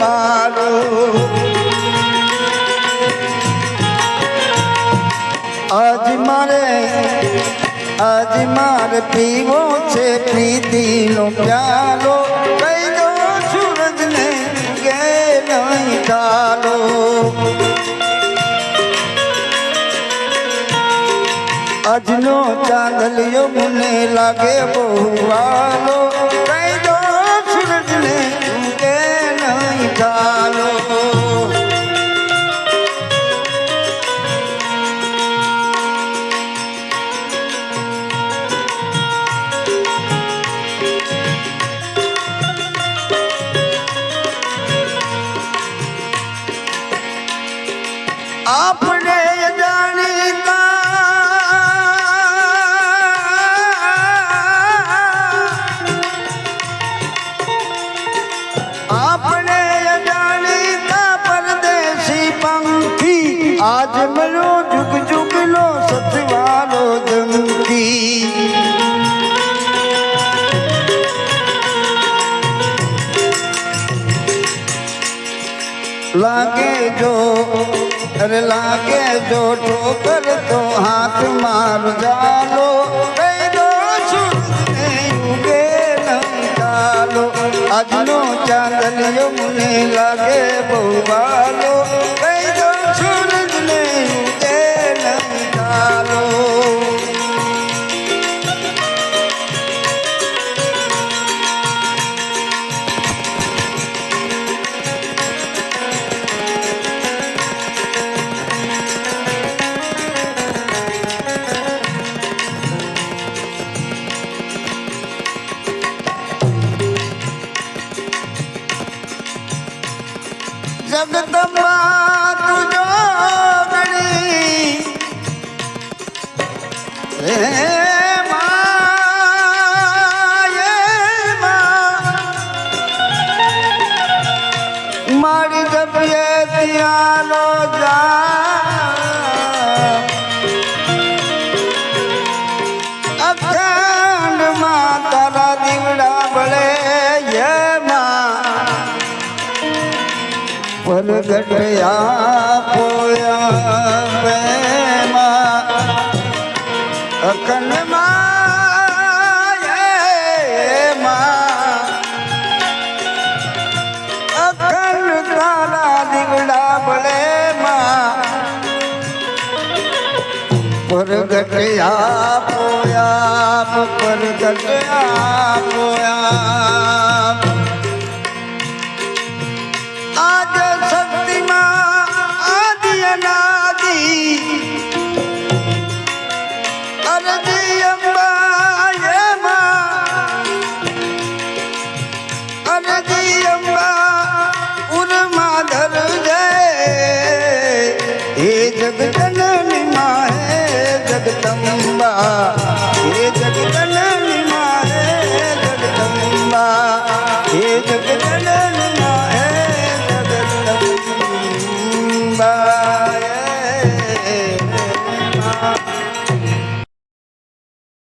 મારો. આજ મારે આજ મારે પીવો છે પ્રીતિનો પ્યારો કહી દો સૂરજને કે નહીં ચાલો આજનો ચાંદલિયો મને લાગે બહુ વાલો. આપણે જાણીતા. આપણે જાણીતા પરદેશી પંખી. આજ મળ્યો જુગ સતવાલો જંકી લાગે જો અરે લાગે જો ઠોકર તો હાથ માર જાલો. આજનો ચાંદલિયો મને લાગે બહુ વાલો. જગદંબા તુજો ગણી. મારી જપિયે ત્યાંનો જા. પરગટયા પોયા માં અખંડ તારા દીવડા બળે માં. પરગટયા પોયા પરગટયા પોયા Hannah!